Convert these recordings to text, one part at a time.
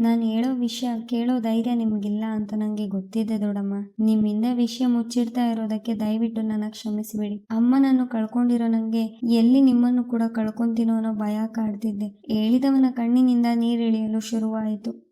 ನಾನು ಹೇಳೋ ವಿಷಯ, ಕೇಳೋ ಧೈರ್ಯ ನಿಮಗಿಲ್ಲ ಅಂತ ನನಗೆ ಗೊತ್ತಿದೆ ದೊಡಮ್ಮ. ನಿಮ್ಮಿಂದ ವಿಷಯ ಮುಚ್ಚಿಡ್ತಾ ಇರೋದಕ್ಕೆ ದಯವಿಟ್ಟು ನನ್ನ ಕ್ಷಮಿಸಿಬಿಡಿ. ಅಮ್ಮನನ್ನು ಕಳ್ಕೊಂಡಿರೋ ನನಗೆ ಎಲ್ಲಿ ನಿಮ್ಮನ್ನು ಕೂಡ ಕಳ್ಕೊಂತೀನೋ ಅನ್ನೋ ಭಯ ಕಾಡ್ತಿದ್ದೆ. ಹೇಳಿದವನ ಕಣ್ಣಿನಿಂದ ನೀರಿಳಿಯಲು ಶುರುವಾಯಿತು.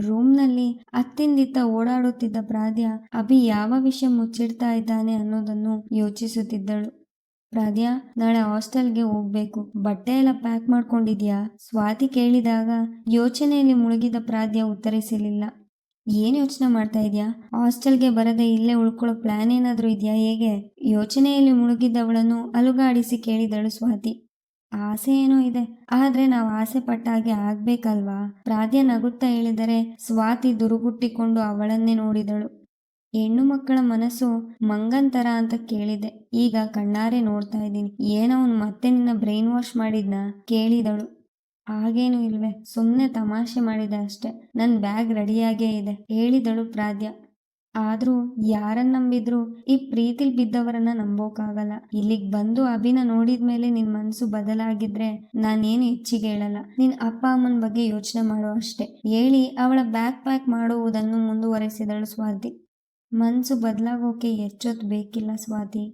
ರೂಮ್ನಲ್ಲಿ ಅತ್ತಿಂದಿತ್ತ ಓಡಾಡುತ್ತಿದ್ದ ಪ್ರಾದ್ಯ, ಅಭಿ ಯಾವ ವಿಷಯ ಮುಚ್ಚಿಡ್ತಾ ಇದ್ದಾನೆ ಅನ್ನೋದನ್ನು ಯೋಚಿಸುತ್ತಿದ್ದಳು. ಪ್ರಾದ್ಯ ನಾಳೆ ಹಾಸ್ಟೆಲ್ಗೆ ಹೋಗ್ಬೇಕು. ಬಟ್ಟೆ ಎಲ್ಲ ಪ್ಯಾಕ್ ಮಾಡ್ಕೊಂಡಿದ್ಯಾ? ಸ್ವಾತಿ ಕೇಳಿದಾಗ ಯೋಚನೆಯಲ್ಲಿ ಮುಳುಗಿದ ಪ್ರಾದ್ಯ ಉತ್ತರಿಸಲಿಲ್ಲ. ಏನ್ ಯೋಚನೆ ಮಾಡ್ತಾ ಇದ್ಯಾ? ಹಾಸ್ಟೆಲ್ಗೆ ಬರದೆ ಇಲ್ಲೇ ಉಳ್ಕೊಳ್ಳೋ ಪ್ಲಾನ್ ಏನಾದ್ರೂ ಇದೆಯಾ ಹೇಗೆ? ಯೋಚನೆಯಲ್ಲಿ ಮುಳುಗಿದ್ದವಳನ್ನು ಅಲುಗಾಡಿಸಿ ಕೇಳಿದಳು ಸ್ವಾತಿ. ಆಸೆ ಏನೋ ಇದೆ. ಆದ್ರೆ ನಾವು ಆಸೆ ಪಟ್ಟ ಹಾಗೆ ಆಗ್ಬೇಕಲ್ವಾ? ಪ್ರಾದ್ಯ ನಗುತ್ತಾ ಹೇಳಿದರೆ ಸ್ವಾತಿ ದುರುಗುಟ್ಟಿಕೊಂಡು ಅವಳನ್ನೇ ನೋಡಿದಳು. ಹೆಣ್ಣು ಮಕ್ಕಳ ಮನಸ್ಸು ಮಂಗಂತರ ಅಂತ ಕೇಳಿದೆ. ಈಗ ಕಣ್ಣಾರೆ ನೋಡ್ತಾ ಇದ್ದೀನಿ. ಏನವನು ಮತ್ತೆ ನಿನ್ನ ಬ್ರೈನ್ ವಾಶ್ ಮಾಡಿದ್ನ? ಕೇಳಿದಳು. ಹಾಗೇನು ಇಲ್ವೇ. ಸುಮ್ಮನೆ ತಮಾಷೆ ಮಾಡಿದೆ ಅಷ್ಟೆ. ನನ್ನ ಬ್ಯಾಗ್ ರೆಡಿಯಾಗೇ ಇದೆ, ಹೇಳಿದಳು ಪ್ರಾದ್ಯ ಆದ್ರೂ ಯಾರನ್ನ ನಂಬಿದ್ರು ಈ ಪ್ರೀತಿಲ್ ಬಿದ್ದವರನ್ನ ನಂಬೋಕಾಗಲ್ಲ. ಇಲ್ಲಿಗ್ ಬಂದು ಅಭಿನ ನೋಡಿದ್ಮೇಲೆ ನಿನ್ ಮನಸ್ಸು ಬದಲಾಗಿದ್ರೆ ನಾನೇನು ಹೆಚ್ಚಿಗೆ ಹೇಳಲ್ಲ. ನಿನ್ ಅಪ್ಪ ಅಮ್ಮನ ಬಗ್ಗೆ ಯೋಚನೆ ಮಾಡೋ ಅಷ್ಟೆ. ಹೇಳಿ ಅವಳ ಬ್ಯಾಗ್ ಪ್ಯಾಕ್ ಮಾಡುವುದನ್ನು ಮುಂದುವರೆಸಿದಳು ಸ್ವಾತಿ. ಮನಸ್ಸು ಬದಲಾಗೋಕೆ ಎಚ್ಚೊತ್ತು ಬೇಕಿಲ್ಲ ಸ್ವಾತಿ.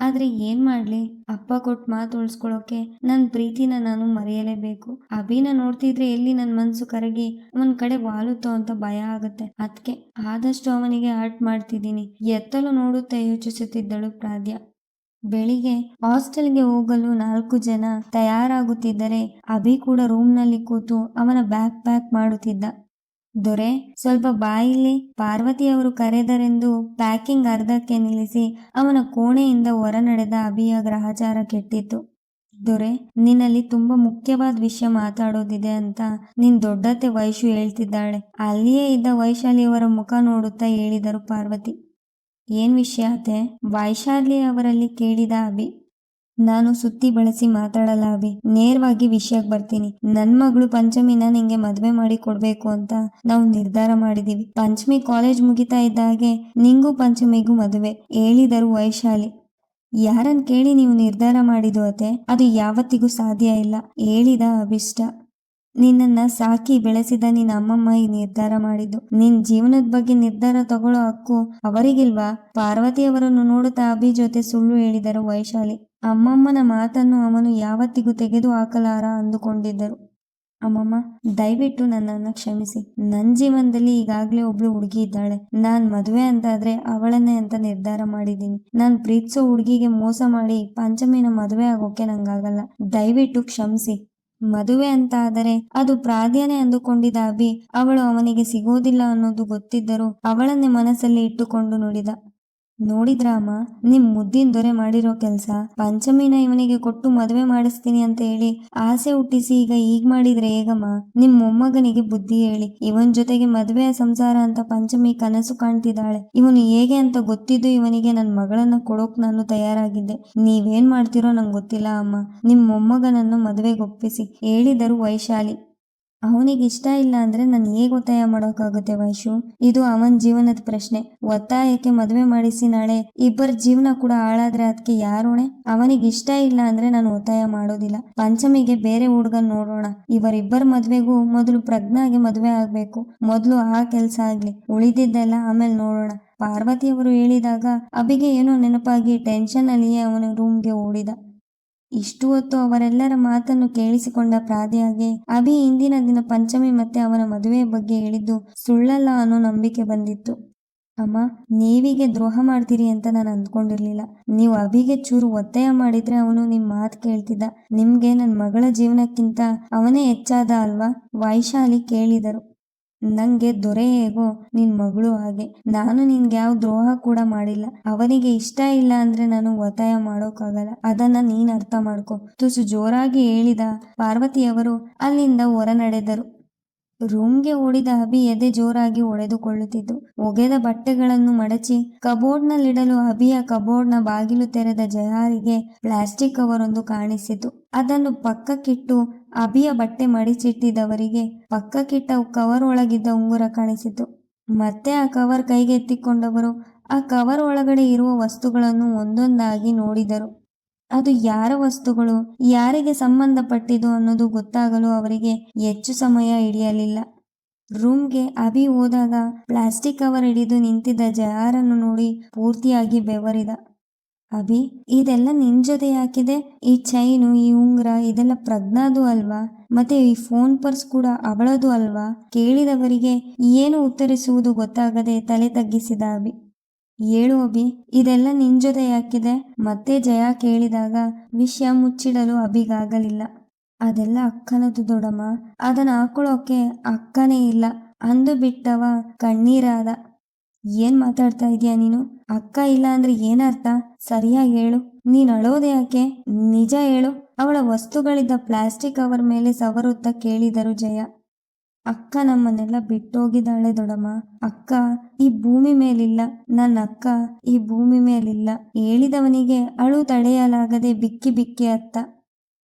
ಆದರೆ ಏನು ಮಾಡಲಿ? ಅಪ್ಪ ಕೊಟ್ಟು ಮಾತು ಉಳಿಸ್ಕೊಳ್ಳೋಕೆ ನನ್ನ ಪ್ರೀತಿನ ನಾನು ಮರೆಯಲೇಬೇಕು. ಅಭಿನ ನೋಡ್ತಿದ್ರೆ ಎಲ್ಲಿ ನನ್ನ ಮನಸ್ಸು ಕರಗಿ ಅವನ ಕಡೆ ವಾಲುತ್ತೋ ಅಂತ ಭಯ ಆಗುತ್ತೆ. ಅದಕ್ಕೆ ಆದಷ್ಟು ಅವನಿಗೆ ಹರ್ಟ್ ಮಾಡ್ತಿದ್ದೀನಿ. ಎತ್ತಲು ನೋಡುತ್ತಾ ಯೋಚಿಸುತ್ತಿದ್ದಳು ಪ್ರಾದ್ಯ. ಬೆಳಿಗ್ಗೆ ಹಾಸ್ಟೆಲ್ಗೆ ಹೋಗಲು ನಾಲ್ಕು ಜನ ತಯಾರಾಗುತ್ತಿದ್ದರೆ ಅಭಿ ಕೂಡ ರೂಮ್ನಲ್ಲಿ ಕೂತು ಅವನ ಬ್ಯಾಗ್ ಪ್ಯಾಕ್ ಮಾಡುತ್ತಿದ್ದ. ದೊರೆ, ಸ್ವಲ್ಪ ಬಾಯಿಲಿ ಪಾರ್ವತಿಯವರು ಕರೆದರೆಂದು ಪ್ಯಾಕಿಂಗ್ ಅರ್ಧಕ್ಕೆ ನಿಲ್ಲಿಸಿ ಅವನ ಕೋಣೆಯಿಂದ ಹೊರ ನಡೆದ ಅಭಿಯ ಗ್ರಹಚಾರ ಕೆಟ್ಟಿತು. ದೊರೆ, ನಿನ್ನಲ್ಲಿ ತುಂಬಾ ಮುಖ್ಯವಾದ ವಿಷಯ ಮಾತಾಡೋದಿದೆ ಅಂತ ನಿನ್ ದೊಡ್ಡತೆ ವೈಶು ಹೇಳ್ತಿದ್ದಾಳೆ. ಅಲ್ಲಿಯೇ ಇದ್ದ ವೈಶಾಲಿಯವರ ಮುಖ ನೋಡುತ್ತಾ ಹೇಳಿದರು ಪಾರ್ವತಿ. ಏನ್ ವಿಷಯ ಅತೆ ವೈಶಾಲಿ ಅವರಲ್ಲಿ ಕೇಳಿದ ಅಭಿ. ನಾನು ಸುತ್ತಿ ಬಳಸಿ ಮಾತಾಡಲ್ಲ ಅಭಿ ನೇರವಾಗಿ ವಿಷಯಕ್ಕೆ ಬರ್ತೀನಿ. ನನ್ ಮಗಳು ಪಂಚಮಿನ ನಿಂಗೆ ಮದ್ವೆ ಮಾಡಿ ಕೊಡ್ಬೇಕು ಅಂತ ನಾವು ನಿರ್ಧಾರ ಮಾಡಿದೀವಿ. ಪಂಚಮಿ ಕಾಲೇಜ್ ಮುಗಿತಾ ಇದ್ದ ಹಾಗೆ ನಿಂಗೂ ಪಂಚಮಿಗೂ ಮದುವೆ, ಹೇಳಿದರು ವೈಶಾಲಿ. ಯಾರನ್ ಕೇಳಿ ನೀವು ನಿರ್ಧಾರ ಮಾಡಿದ್ದು ಅತೆ ಅದು ಯಾವತ್ತಿಗೂ ಸಾಧ್ಯ ಇಲ್ಲ, ಹೇಳಿದ ಅಭಿಷ್ಟ. ನಿನ್ನನ್ನ ಸಾಕಿ ಬೆಳೆಸಿದ ನಿನ್ನ ಅಮ್ಮಮ್ಮ ಈ ನಿರ್ಧಾರ ಮಾಡಿದ್ದು. ನಿನ್ ಜೀವನದ ಬಗ್ಗೆ ನಿರ್ಧಾರ ತಗೊಳ್ಳೋ ಹಕ್ಕು ಅವರಿಗಿಲ್ವಾ? ಪಾರ್ವತಿಯವರನ್ನು ನೋಡುತ್ತಾ ಅಭಿ ಜೊತೆ ಸುಳ್ಳು ಹೇಳಿದರು ವೈಶಾಲಿ. ಅಮ್ಮಮ್ಮನ ಮಾತನ್ನು ಅವನು ಯಾವತ್ತಿಗೂ ತೆಗೆದು ಹಾಕಲಾರ ಅಂದುಕೊಂಡಿದ್ದರು. ಅಮ್ಮಮ್ಮ, ದಯವಿಟ್ಟು ನನ್ನನ್ನು ಕ್ಷಮಿಸಿ. ನನ್ನ ಜೀವನದಲ್ಲಿ ಈಗಾಗಲೇ ಒಬ್ಳು ಹುಡುಗಿ ಇದ್ದಾಳೆ. ನಾನ್ ಮದುವೆ ಅಂತಾದ್ರೆ ಅವಳನ್ನೇ ಅಂತ ನಿರ್ಧಾರ ಮಾಡಿದ್ದೀನಿ. ನಾನ್ ಪ್ರೀತಿಸೋ ಹುಡುಗಿಗೆ ಮೋಸ ಮಾಡಿ ಪಂಚಮಿನ ಮದುವೆ ಆಗೋಕೆ ನಂಗಾಗಲ್ಲ. ದಯವಿಟ್ಟು ಕ್ಷಮಿಸಿ. ಮದುವೆ ಅಂತ ಆದರೆ ಅದು ಪ್ರಾಧಾನ್ಯ ಅಂದುಕೊಂಡಿದ್ದ ಅಭಿ. ಅವಳು ಅವನಿಗೆ ಸಿಗೋದಿಲ್ಲ ಅನ್ನೋದು ಗೊತ್ತಿದ್ದರೂ ಅವಳನ್ನೇ ಮನಸ್ಸಲ್ಲಿ ಇಟ್ಟುಕೊಂಡು ನುಡಿದ. ನೋಡಿದ್ರ ಅಮ್ಮ ನಿಮ್ ಮುದ್ದಿನ ದೊರೆ ಮಾಡಿರೋ ಕೆಲ್ಸ ಪಂಚಮಿನ ಇವನಿಗೆ ಕೊಟ್ಟು ಮದುವೆ ಮಾಡಿಸ್ತೀನಿ ಅಂತ ಹೇಳಿ ಆಸೆ ಹುಟ್ಟಿಸಿ ಈಗ ಈಗ ಮಾಡಿದ್ರೆ ಹೇಗಮ್ಮ? ನಿಮ್ ಮೊಮ್ಮಗನಿಗೆ ಬುದ್ಧಿ ಹೇಳಿ. ಇವನ್ ಜೊತೆಗೆ ಮದುವೆಯ ಸಂಸಾರ ಅಂತ ಪಂಚಮಿ ಕನಸು ಕಾಣ್ತಿದ್ದಾಳೆ. ಇವನು ಹೇಗೆ ಅಂತ ಗೊತ್ತಿದ್ದು ಇವನಿಗೆ ನನ್ ಮಗಳನ್ನ ಕೊಡೋಕ್ ನಾನು ತಯಾರಾಗಿದ್ದೆ. ನೀವೇನ್ ಮಾಡ್ತಿರೋ ನಂಗೆ ಗೊತ್ತಿಲ್ಲ ಅಮ್ಮ. ನಿಮ್ ಮೊಮ್ಮಗನನ್ನು ಮದುವೆಗೊಪ್ಪಿಸಿ, ಹೇಳಿದರು ವೈಶಾಲಿ. ಅವನಿಗೆ ಇಷ್ಟ ಇಲ್ಲ ಅಂದ್ರೆ ನಾನು ಹೇಗೆ ಒತ್ತಾಯ ಮಾಡೋಕ್ಕಾಗುತ್ತೆ ವೈಶು? ಇದು ಅವನ ಜೀವನದ ಪ್ರಶ್ನೆ. ಒತ್ತಾಯಕ್ಕೆ ಮದುವೆ ಮಾಡಿಸಿ ನಾಳೆ ಇಬ್ಬರ ಜೀವನ ಕೂಡ ಹಾಳಾದ್ರೆ ಅದಕ್ಕೆ ಯಾರೋಣೆ? ಅವನಿಗೆ ಇಷ್ಟ ಇಲ್ಲ ಅಂದ್ರೆ ನಾನು ಒತ್ತಾಯ ಮಾಡೋದಿಲ್ಲ. ಪಂಚಮಿಗೆ ಬೇರೆ ಹುಡುಗನ್ ನೋಡೋಣ. ಇವರಿಬ್ಬರ ಮದ್ವೆಗೂ ಮೊದಲು ಪ್ರಜ್ಞಾಗೆ ಮದುವೆ ಆಗ್ಬೇಕು. ಮೊದಲು ಆ ಕೆಲಸ ಆಗ್ಲಿ. ಉಳಿದಿದ್ದೆಲ್ಲ ಆಮೇಲೆ ನೋಡೋಣ. ಪಾರ್ವತಿಯವರು ಹೇಳಿದಾಗ ಅಬಿಗೆ ಏನೋ ನೆನಪಾಗಿ ಟೆನ್ಷನ್ ಅಲ್ಲಿಯೇ ಅವನ ರೂಮ್ಗೆ ಓಡಿದ. ಇಷ್ಟು ಹೊತ್ತು ಅವರೆಲ್ಲರ ಮಾತನ್ನು ಕೇಳಿಸಿಕೊಂಡ ಪ್ರಾದಿಯಾಗೆ ಅಭಿ ಇಂದಿನ ದಿನ ಪಂಚಮಿ ಮತ್ತೆ ಅವನ ಮದುವೆಯ ಬಗ್ಗೆ ಹೇಳಿದ್ದು ಸುಳ್ಳಲ್ಲ ಅನ್ನೋ ನಂಬಿಕೆ ಬಂದಿತ್ತು. ಅಮ್ಮ, ನೀವಿಗೆ ದ್ರೋಹ ಮಾಡ್ತೀರಿ ಅಂತ ನಾನು ಅಂದ್ಕೊಂಡಿರ್ಲಿಲ್ಲ. ನೀವು ಅಭಿಗೆ ಚೂರು ಒತ್ತಾಯ ಮಾಡಿದ್ರೆ ಅವನು ನಿಮ್ ಮಾತು ಕೇಳ್ತಿದ್ದ. ನಿಮ್ಗೆ ನನ್ನ ಮಗಳ ಜೀವನಕ್ಕಿಂತ ಅವನೇ ಹೆಚ್ಚಾದ ಅಲ್ವಾ? ವೈಶಾಲಿ ಕೇಳಿದರು. ನಂಗೆ ದೊರೆ ಹೇಗೋ, ನಿನ್ ಮಗಳು ಹಾಗೆ. ನಾನು ನಿನ್ಗೆ ಯಾವ ದ್ರೋಹ ಕೂಡ ಮಾಡಿಲ್ಲ. ಅವನಿಗೆ ಇಷ್ಟ ಇಲ್ಲ ಅಂದ್ರೆ ನಾನು ಒತ್ತಾಯ ಮಾಡೋಕ್ಕಾಗಲ್ಲ. ಅದನ್ನ ನೀನ್ ಅರ್ಥ ಮಾಡ್ಕೊ. ತುಸು ಜೋರಾಗಿ ಹೇಳಿದ ಪಾರ್ವತಿಯವರು ಅಲ್ಲಿಂದ ಹೊರ ನಡೆದರು ರೂಮ್ಗೆ ಓಡಿದ ಅಭಿ ಎದೆ ಜೋರಾಗಿ ಒಡೆದುಕೊಳ್ಳುತ್ತಿದ್ದು ಒಗೆದ ಬಟ್ಟೆಗಳನ್ನು ಮಡಚಿ ಕಬೋರ್ಡ್ನಲ್ಲಿಡಲು ಅಭಿಯ ಕಬೋರ್ಡ್ನ ಬಾಗಿಲು ತೆರೆದ ಜಯಾರಿಗೆ ಪ್ಲಾಸ್ಟಿಕ್ ಕವರ್ ಒಂದು ಕಾಣಿಸಿತು. ಅದನ್ನು ಪಕ್ಕಕ್ಕಿಟ್ಟು ಅಭಿಯ ಬಟ್ಟೆ ಮಡಿಸಿಟ್ಟಿದವರಿಗೆ ಪಕ್ಕಕ್ಕಿಟ್ಟ ಕವರ್ ಒಳಗಿದ್ದ ಉಂಗುರ ಕಾಣಿಸಿತು. ಮತ್ತೆ ಆ ಕವರ್ ಕೈಗೆತ್ತಿಕೊಂಡವರು ಆ ಕವರ್ ಒಳಗಡೆ ಇರುವ ವಸ್ತುಗಳನ್ನು ಒಂದೊಂದಾಗಿ ನೋಡಿದರು. ಅದು ಯಾರ ವಸ್ತುಗಳು? ಯಾರಿಗೆ ಸಂಬಂಧಪಟ್ಟಿದ್ದು ಅನ್ನೋದು ಗೊತ್ತಾಗಲು ಅವರಿಗೆ ಹೆಚ್ಚು ಸಮಯ ಹಿಡಿಯಲಿಲ್ಲ. ರೂಮ್ಗೆ ಅಭಿ ಹೋದಾಗ ಪ್ಲಾಸ್ಟಿಕ್ ಕವರ್ ಹಿಡಿದು ನಿಂತಿದ್ದ ಜಯಾರನ್ನು ನೋಡಿ ಪೂರ್ತಿಯಾಗಿ ಬೆವರಿದ. ಅಭಿ, ಇದೆಲ್ಲ ನಿನ್ ಜೊತೆ ಹಾಕಿದೆ ಈ ಚೈನು, ಈ ಉಂಗುರ, ಇದೆಲ್ಲ ಪ್ರಜ್ಞಾದು ಅಲ್ವಾ? ಮತ್ತೆ ಈ ಫೋನ್ ಪರ್ಸ್ ಕೂಡ ಅವಳದು ಅಲ್ವಾ? ಕೇಳಿದವರಿಗೆ ಏನು ಉತ್ತರಿಸುವುದು ಗೊತ್ತಾಗದೆ ತಲೆ ತಗ್ಗಿಸಿದ ಅಭಿ. ಹೇಳು ಅಭಿ, ಇದೆಲ್ಲ ನಿನ್ ಜೊತೆ ಯಾಕಿದೆ? ಮತ್ತೆ ಜಯ ಕೇಳಿದಾಗ ವಿಷಯ ಮುಚ್ಚಿಡಲು ಅಭಿಗಾಗಲಿಲ್ಲ. ಅದೆಲ್ಲ ಅಕ್ಕನದು ದೊಡಮ್ಮ. ಅದನ್ನ ಹಾಕೊಳ್ಳೋಕೆ ಅಕ್ಕನೇ ಇಲ್ಲ. ಅಂದು ಬಿಟ್ಟವ ಕಣ್ಣೀರಾದ. ಏನ್ ಮಾತಾಡ್ತಾ ಇದೀಯ ನೀನು? ಅಕ್ಕ ಇಲ್ಲ ಅಂದ್ರೆ ಏನರ್ಥ? ಸರಿಯಾಗಿ ಹೇಳು. ನೀನ್ ಅಳೋದೆ ಯಾಕೆ? ನಿಜ ಹೇಳು. ಅವಳ ವಸ್ತುಗಳಿದ್ದ ಪ್ಲಾಸ್ಟಿಕ್ ಕವರ್ ಮೇಲೆ ಸವರುತ್ತಾ ಕೇಳಿದರು ಜಯ. ಅಕ್ಕ ನಮ್ಮನ್ನೆಲ್ಲ ಬಿಟ್ಟೋಗಿದ್ದಾಳೆ ದೊಡಮ್ಮ. ಅಕ್ಕ, ಈ ಭೂಮಿ ಮೇಲಿಲ್ಲ. ನನ್ನ ಅಕ್ಕ ಈ ಭೂಮಿ ಮೇಲಿಲ್ಲ. ಹೇಳಿದವನಿಗೆ ಅಳು ತಡೆಯಲಾಗದೆ ಬಿಕ್ಕಿ ಬಿಕ್ಕಿ ಅತ್ತ.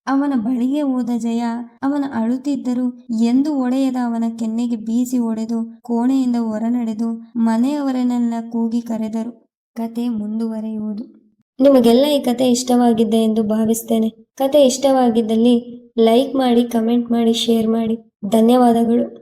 ಅವನ ಬಳಿಗೆ ಹೋದ ಜಯ ಅವನ ಅಳುತ್ತಿದ್ದರೂ ಎಂದು ಒಡೆಯದ ಅವನ ಕೆನ್ನೆಗೆ ಬೀಸಿ ಒಡೆದು ಕೋಣೆಯಿಂದ ಹೊರನಡೆದು ಮನೆಯವರನ್ನೆಲ್ಲ ಕೂಗಿ ಕರೆದರು. ಕತೆ ಮುಂದುವರೆಯುವುದು. ನಿಮಗೆಲ್ಲ ಈ ಕತೆ ಇಷ್ಟವಾಗಿದ್ದೆ ಎಂದು ಭಾವಿಸ್ತೇನೆ. ಕತೆ ಇಷ್ಟವಾಗಿದ್ದಲ್ಲಿ ಲೈಕ್ ಮಾಡಿ, ಕಮೆಂಟ್ ಮಾಡಿ, ಶೇರ್ ಮಾಡಿ. ಧನ್ಯವಾದಗಳು.